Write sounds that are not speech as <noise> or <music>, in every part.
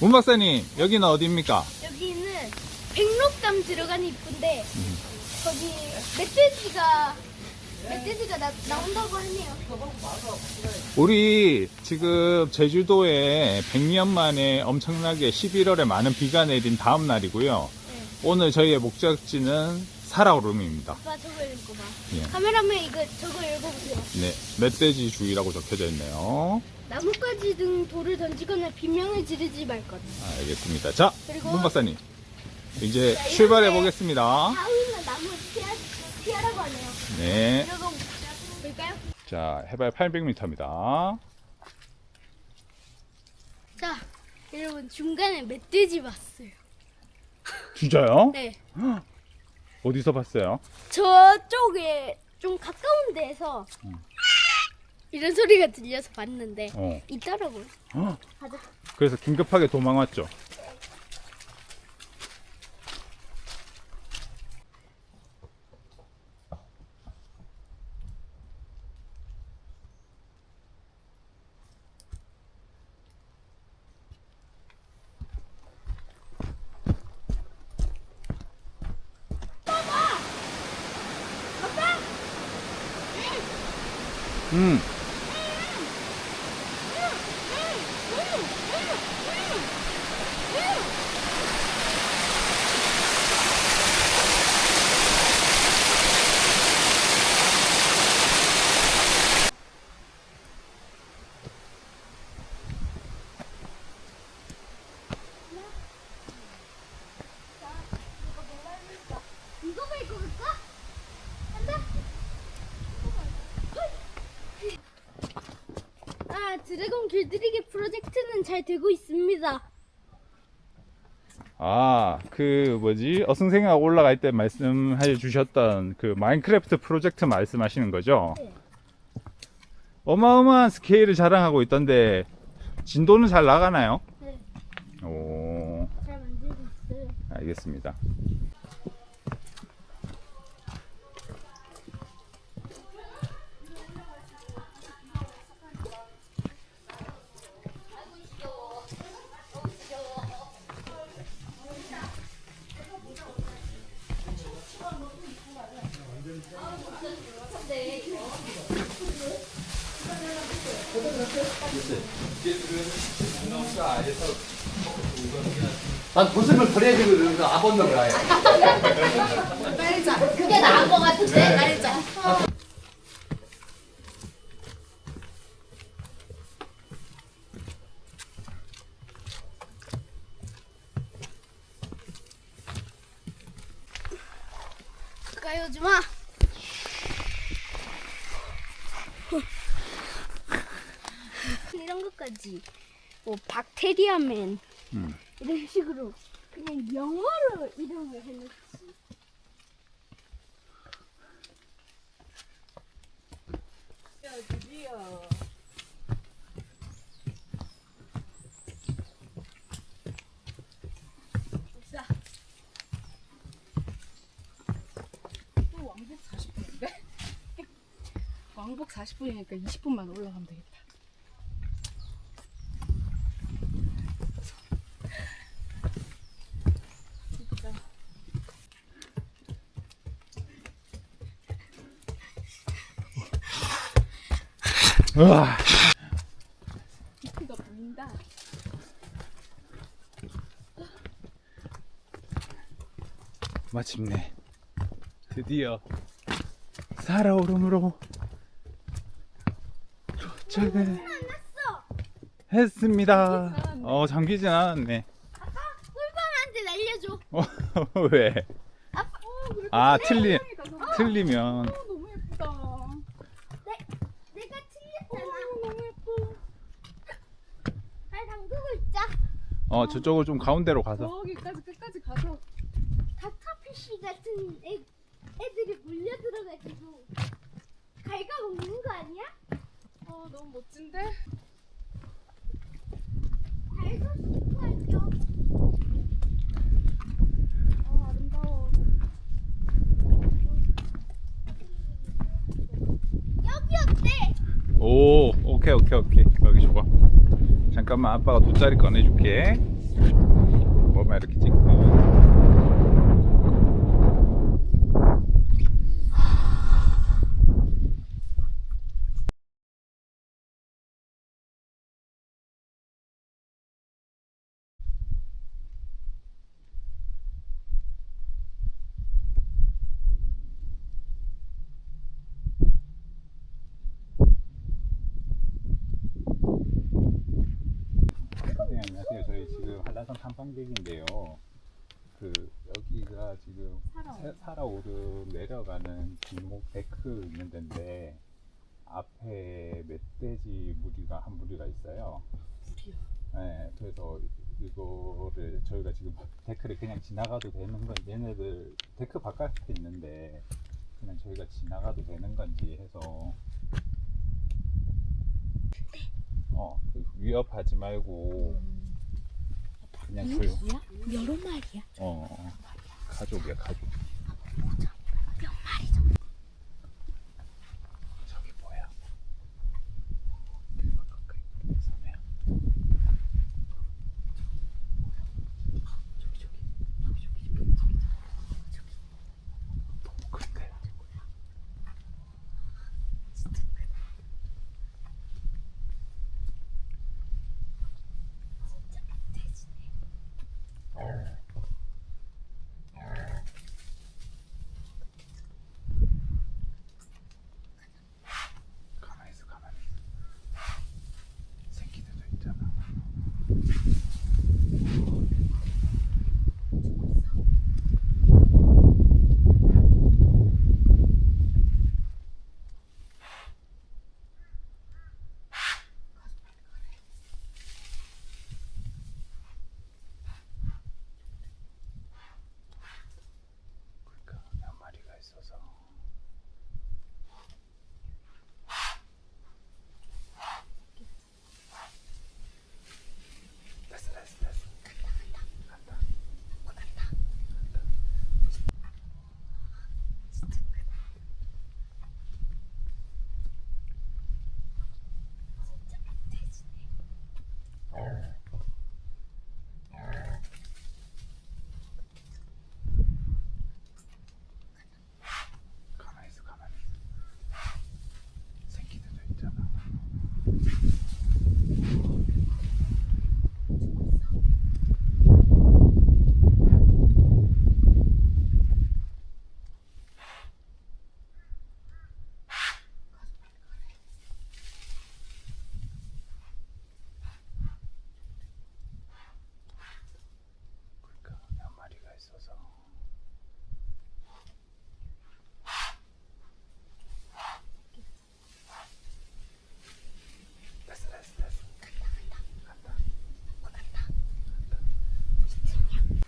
문 박사님, 여기는 어디입니까? 여기는 백록담 들어가는 이쁜데 거기 멧돼지가 멧돼지가 나, 나온다고 하네요. 우리 지금 제주도에 100년 만에 엄청나게 11월에 많은 비가 내린 다음 날이고요. 네. 오늘 저희의 목적지는 사라오름입니다. 아빠 저거 읽어봐. 예. 카메라맨 이거 저거 읽어보세요. 네, 멧돼지 주의라고 적혀져 있네요. 나뭇가지 등 돌을 던지거나 비명을 지르지 말 것. 알겠습니다. 자, 그리고- 문 박사님. 이제 자, 출발해 보겠습니다. 다음은 나무 피하, 피하라고 하네요. 네. 이러고 볼까요? 자, 해발 800m입니다. 자, 여러분 중간에 멧돼지 봤어요. 진짜요? 네. 어디서 봤어요? 저쪽에 좀 가까운 데서 이런 소리가 들려서 봤는데 어. 있더라고요. 헉, 가자. 그래서 긴급하게 도망왔죠. 음. 이거 봐 이거 볼까? 간다. 아 드래곤 길들이기 프로젝트는 잘 되고 있습니다. 아, 그 뭐지? 어승생하고 올라갈 때 말씀해 주셨던 그 마인크래프트 프로젝트 말씀하시는 거죠? 네. 어마어마한 스케일을 자랑하고 있던데 진도는 잘 나가나요? 네, 오, 잘 만들고 있어요. 알겠습니다. 난 도색을 버려야 되거든. 안 벗는 거야. 그게 나은 것 같은데 말자. 가까이 오지 마. 이런 것까지 뭐 박테리아맨 음. 이런 식으로 그냥 영어로 이름을 해놓지. 왕복 40분인데? 왕복 40분이니까 20분만 올라가면 되겠다. 진짜 우와, 피크가 보인다. 마침내 드디어 살아오름으로 도착을. 했습니다. 어, 잠기진 않았네. 아빠 꿀밤한테 날려줘. 어, <laughs> 왜? 아빠. 아, 틀리, 다 틀리면. 어, 너무 예쁘다. 내가 틀렸잖아. 너무 예뻐. 발 담그고 있자. 어, 저쪽을 좀 가운데로 가서. 저기까지 끝까지 가서 다카피쉬 같은 애, 애들이 몰려 들어가지고 갈가 먹는 거 아니야? 어 너무 멋진데? 갈가 싶어 할게요. 어 아름다워. 여기 어때? 오, 오케이, 오케이, 오케이. 잠깐만, 아빠가 돗자리 꺼내줄게. 뭐만 이렇게 찍고 네, 안녕하세요. 저희 지금 탐방객인데요. 그 여기가 지금 사- 살아오르 내려가는 길목 데크 있는 데인데 앞에 멧돼지 무리가 한 무리가 있어요. 네, 그래서 이거를 저희가 지금 데크를 그냥 지나가도 되는 건 얘네들 데크 바깥에 있는데 그냥 저희가 지나가도 되는 건지 해서 어그 위협하지 말고 그냥 조용 여러 마리야. 어. 가족이야 가족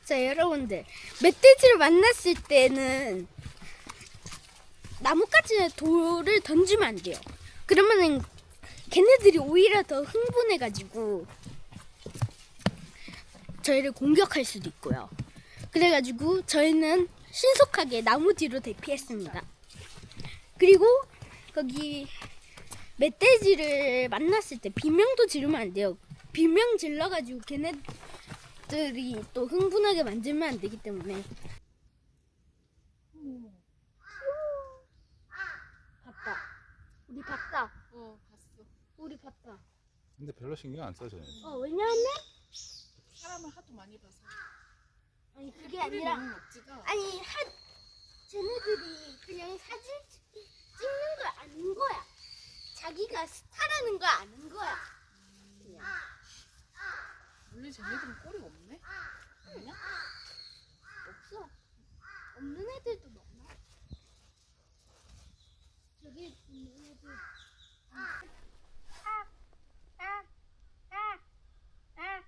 자 여러분들 멧돼지를 만났을 때는 나뭇가지에 돌을 던지면 안 돼요. 그러면은 걔네들이 오히려 더 흥분해가지고 저희를 공격할 수도 있고요. 그래가지고 저희는 신속하게 나무 뒤로 대피했습니다. 그리고 거기 멧돼지를 만났을 때 비명도 지르면 안 돼요. 비명 질러가지고 걔네 들이 또 흥분하게 만들면 안 되기 때문에. 봤다. 우리 봤다. 어 봤어. 우리 봤다. 근데 별로 신경 안 써져 어 왜냐하면 사람을 하도 많이 봐서. 아니 그게 아니라. 아니 하 쟤네들이 그냥 사진 찍- 찍는 걸 아는 거야. 자기가 스타라는 걸 아는 거야. 그냥. 원래 쟤네들은 꼴이 없네. 없냐? 없어. 없는 애들도 많아. 저기 있는 애들. 아, 아, 아, 아, 아,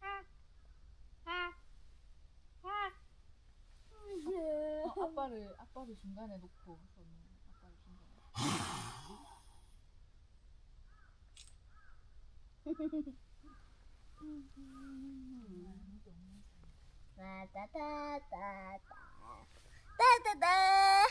아, 아, 아. 예. 어, 아빠를 아빠를 중간에 놓고 저는 아빠를 중간에. <laughs> 따다다다다. 따다다.